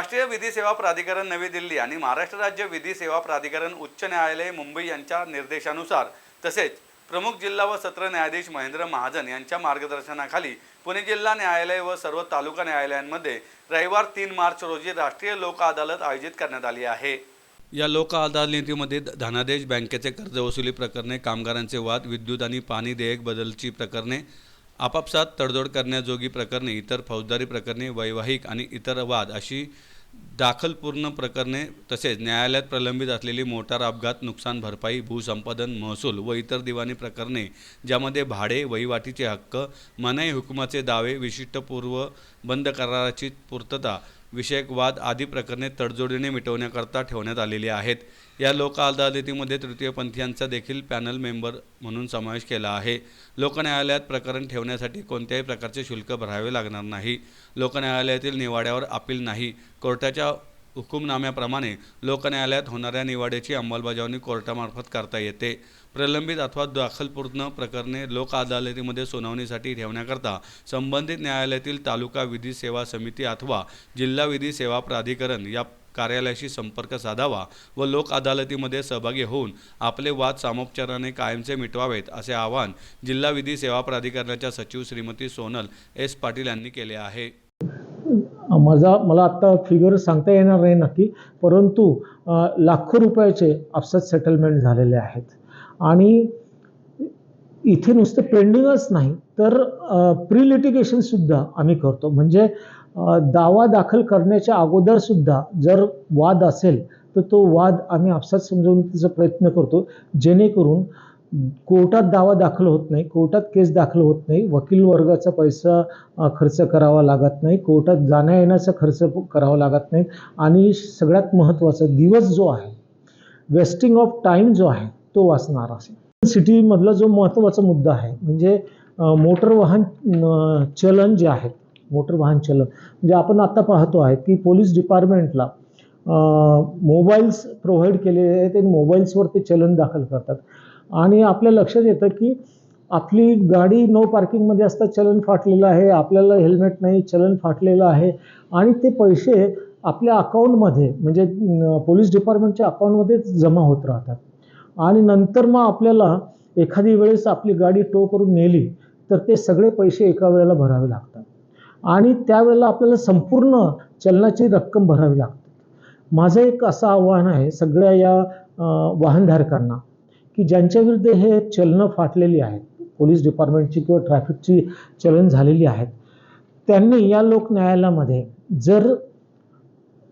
राष्ट्रीय विधी सेवा प्राधिकरण नवी दिल्ली आणि महाराष्ट्र राज्य विधी सेवा प्राधिकरण उच्च न्यायालय मुंबई यांच्या निर्देशानुसार तसेच प्रमुख जिल्हा व सत्र न्यायाधीश महेंद्र महाजन यांच्या मार्गदर्शनाखाली पुणे जिल्हा न्यायालय व सर्व तालुका न्यायालयांमध्ये रविवार तीन मार्च रोजी राष्ट्रीय लोक अदालत आयोजित करण्यात आली आहे. या लोक अदालतीमध्ये धनादेश बँकेचे कर्ज वसुली प्रकरणे कामगारांचे वाद विद्युत आणि पाणी देयक बदलची प्रकरणे आपापसात तडजोड करण्याजोगी प्रकरणे इतर फौजदारी प्रकरणे वैवाहिक आणि इतर वाद अशी दाखलपूर्ण प्रकरणे तसेच न्यायालयात प्रलंबित असलेली मोटार अपघात नुकसान भरपाई भूसंपादन महसूल व इतर दिवाणी प्रकरणे ज्यामध्ये भाडे वहिवाटीचे हक्क मनाई हुकुमाचे दावे विशिष्टपूर्व बंद कराराची पूर्तता विषयक वाद आदी प्रकरणे तडजोडीने मिटवण्याकरता ठेवण्यात आलेली आहेत. या लोक अदालतीमध्ये तृतीयपंथीयांचा देखील पॅनल मेंबर म्हणून समावेश केला आहे. लोकन्यायालयात प्रकरण ठेवण्यासाठी कोणत्याही प्रकारचे शुल्क भरावे लागणार नाही. लोकन्यायालयातील निवाड्यावर अपील नाही. कोर्टाच्या हुकुमनाम्याप्रमाणे लोकन्यायालयात होणाऱ्या निवाड्याची अंमलबजावणी कोर्टामार्फत करता येते. प्रलंबित अथवा दाखलपूर्ण प्रकरणे लोक अदालतीमध्ये सुनावणीसाठी ठेवण्याकरता संबंधित न्यायालयातील तालुका विधी सेवा समिती अथवा जिल्हा विधी सेवा प्राधिकरण या कार्यालयाशी संपर्क साधावा व लोक अदालतीमध्ये सहभागी होऊन आपले वाद सामोपचाराने कायमचे मिटवावेत असे आवाहन जिल्हा विधी सेवा प्राधिकरणाच्या सचिव श्रीमती सोनल एस पाटील यांनी केले आहे. माझा मला आत्ता फिगर सांगता येणार नाही नक्की परंतु लाखो रुपयाचे आपसात सेटलमेंट झालेले आहेत. आणि इथे नुसतं पेंडिंगच नाही तर प्री लिटिगेशनसुद्धा आम्ही करतो. म्हणजे दावा दाखल करण्याच्या अगोदरसुद्धा जर वाद असेल तर तो वाद आम्ही आपसात समजवण्याचा प्रयत्न करतो जेणेकरून कोर्टात दावा दाखल होत नाही कोर्टात केस दाखल होत नाही वकील वर्गाचा पैसा खर्च करावा लागत नाही कोर्टात जाण्या येण्याचा खर्च करावा लागत नाही आणि सगळ्यात महत्त्वाचा दिवस जो आहे वेस्टिंग ऑफ टाईम जो आहे तो वाचणार असेल. सिटीमधला जो महत्त्वाचा मुद्दा आहे म्हणजे मोटर वाहन चलन जे आहे मोटर वाहन चलन म्हणजे आपण आता पाहतो आहे की पोलीस डिपार्टमेंटला मोबाईल्स प्रोव्हाइड केलेले आहेत आणि मोबाईल्सवर ते चलन दाखल करतात. आणि आपल्या लक्षात येतं की आपली गाडी नो पार्किंगमध्ये असता चलन फाटलेलं आहे आपल्याला हेल्मेट नाही चलन फाटलेलं आहे. आणि ते पैसे आपल्या अकाउंटमध्ये म्हणजे पोलीस डिपार्टमेंटच्या अकाउंटमध्ये जमा होत राहतात. आणि नंतर मग आपल्याला एखादी वेळेस आपली गाडी टो करून नेली तर ते सगळे पैसे एका वेळेला भरावे लागतात. आणि त्यावेळेला आपल्याला संपूर्ण चलनाची रक्कम भरावी लागते. माझं एक असं आव्हान आहे सगळ्या या वाहनधारकांना. की ज्यांच्या विरुद्ध हे चलनं फाटलेली आहेत पोलीस डिपार्टमेंटची किंवा ट्रॅफिकची चलन झालेली आहेत त्यांनी या लोक न्यायालयामध्ये जर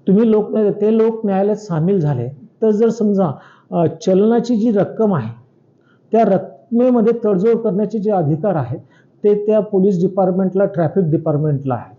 तुम्ही लोक ते लोक न्यायालयात सामील झाले तर जर समजा चलनाची जी रक्कम आहे त्या रकमेमध्ये तडजोड करण्याचे जे अधिकार आहेत ते त्या पोलीस डिपार्टमेंटला ट्रॅफिक डिपार्टमेंटला आहे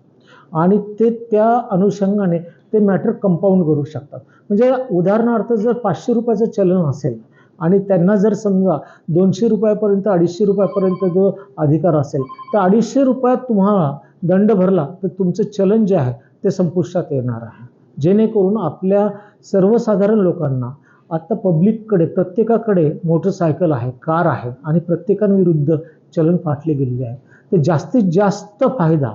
आणि ते त्या अनुषंगाने ते मॅटर कंपाऊंड करू शकतात. म्हणजे उदाहरणार्थ जर पाचशे रुपयाचं चलन असेल आणि त्यांना जर समजा दोनशे रुपयापर्यंत अडीचशे रुपयापर्यंत जो अधिकार असेल तर अडीचशे रुपयात तुम्हाला दंड भरला तर तुमचं चलन जे आहे ते संपुष्टात येणार आहे. जेणेकरून आपल्या सर्वसाधारण लोकांना आत्ता पब्लिककडे प्रत्येकाकडे मोटरसायकल आहे कार आहे आणि प्रत्येकांविरुद्ध चलन फाटले गेलेले आहे. तर जास्तीत जास्त फायदा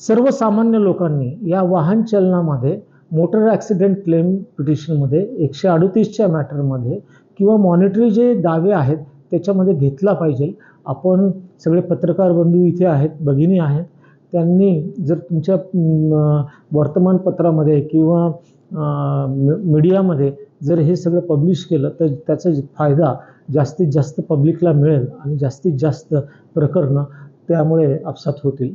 सर्वसामान्य लोकांनी या वाहन चलनामध्ये मोटर ॲक्सिडेंट क्लेम पिटिशनमध्ये एकशे अडतीसच्या मॅटरमध्ये किंवा मॉनिटरी जे दावे आहेत त्याच्यामध्ये घेतला पाहिजे. आपण सगळे पत्रकार बंधू इथे आहेत भगिनी आहेत त्यांनी जर तुमच्या वर्तमानपत्रामध्ये किंवा मीडियामध्ये जर हे सगळं पब्लिश केलं तर त्याचा फायदा जास्तीत जास्त पब्लिकला मिळेल आणि जास्तीत जास्त प्रकरणं त्यामुळे आपसात होतील.